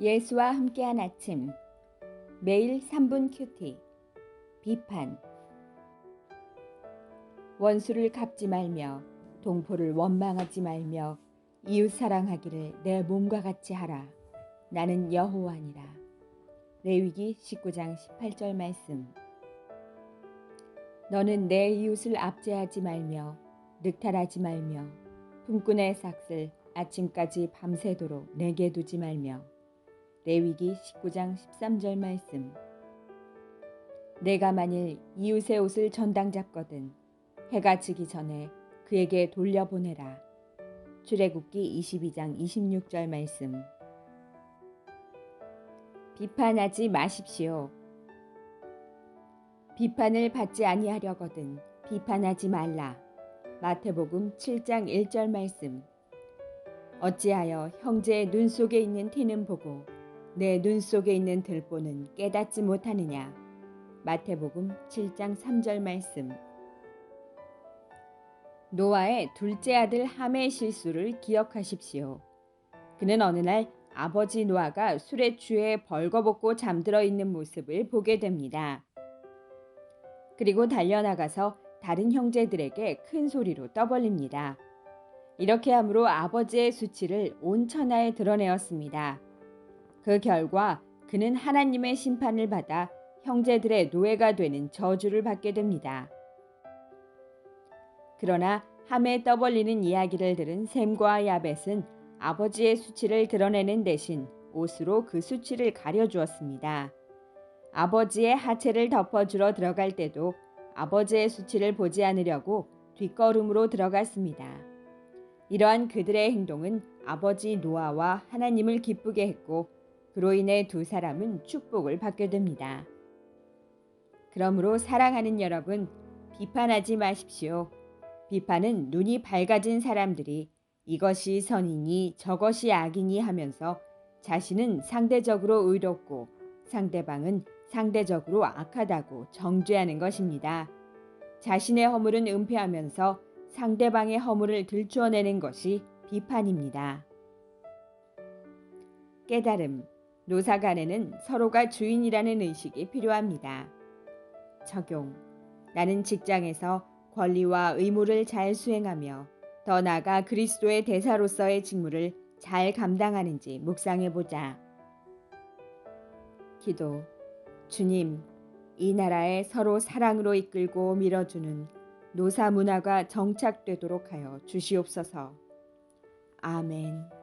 예수와 함께한 아침. 매일 3분 큐티. 비판. 원수를 갚지 말며 동포를 원망하지 말며 이웃 사랑하기를 내 몸과 같이 하라. 나는 여호와니라. 레위기 19장 18절 말씀. 너는 내 이웃을 압제하지 말며 늑탈하지 말며 품꾼의 삭슬 아침까지 밤새도록 내게 두지 말며 레위기 19장 13절 말씀 내가 만일 이웃의 옷을 전당 잡거든 해가 지기 전에 그에게 돌려보내라. 출애굽기 22장 26절 말씀 비판하지 마십시오. 비판을 받지 아니하려거든 비판하지 말라. 마태복음 7장 1절 말씀 어찌하여 형제의 눈 속에 있는 티는 보고 내 눈 속에 있는 들보는 깨닫지 못하느냐. 마태복음 7장 3절 말씀. 노아의 둘째 아들 함의 실수를 기억하십시오. 그는 어느 날 아버지 노아가 술에 취해 벌거벗고 잠들어 있는 모습을 보게 됩니다. 그리고 달려나가서 다른 형제들에게 큰 소리로 떠벌립니다. 이렇게 함으로 아버지의 수치를 온 천하에 드러내었습니다. 그 결과 그는 하나님의 심판을 받아 형제들의 노예가 되는 저주를 받게 됩니다. 그러나 함에 떠벌리는 이야기를 들은 샘과 야벳은 아버지의 수치를 드러내는 대신 옷으로 그 수치를 가려주었습니다. 아버지의 하체를 덮어주러 들어갈 때도 아버지의 수치를 보지 않으려고 뒷걸음으로 들어갔습니다. 이러한 그들의 행동은 아버지 노아와 하나님을 기쁘게 했고 그로 인해 두 사람은 축복을 받게 됩니다. 그러므로 사랑하는 여러분, 비판하지 마십시오. 비판은 눈이 밝아진 사람들이 이것이 선이니 저것이 악이니 하면서 자신은 상대적으로 의롭고 상대방은 상대적으로 악하다고 정죄하는 것입니다. 자신의 허물은 은폐하면서 상대방의 허물을 들추어내는 것이 비판입니다. 깨달음 노사 간에는 서로가 주인이라는 의식이 필요합니다. 적용 나는 직장에서 권리와 의무를 잘 수행하며 더 나아가 그리스도의 대사로서의 직무를 잘 감당하는지 묵상해 보자. 기도 주님, 이 나라에 서로 사랑으로 이끌고 밀어주는 노사 문화가 정착되도록 하여 주시옵소서. 아멘.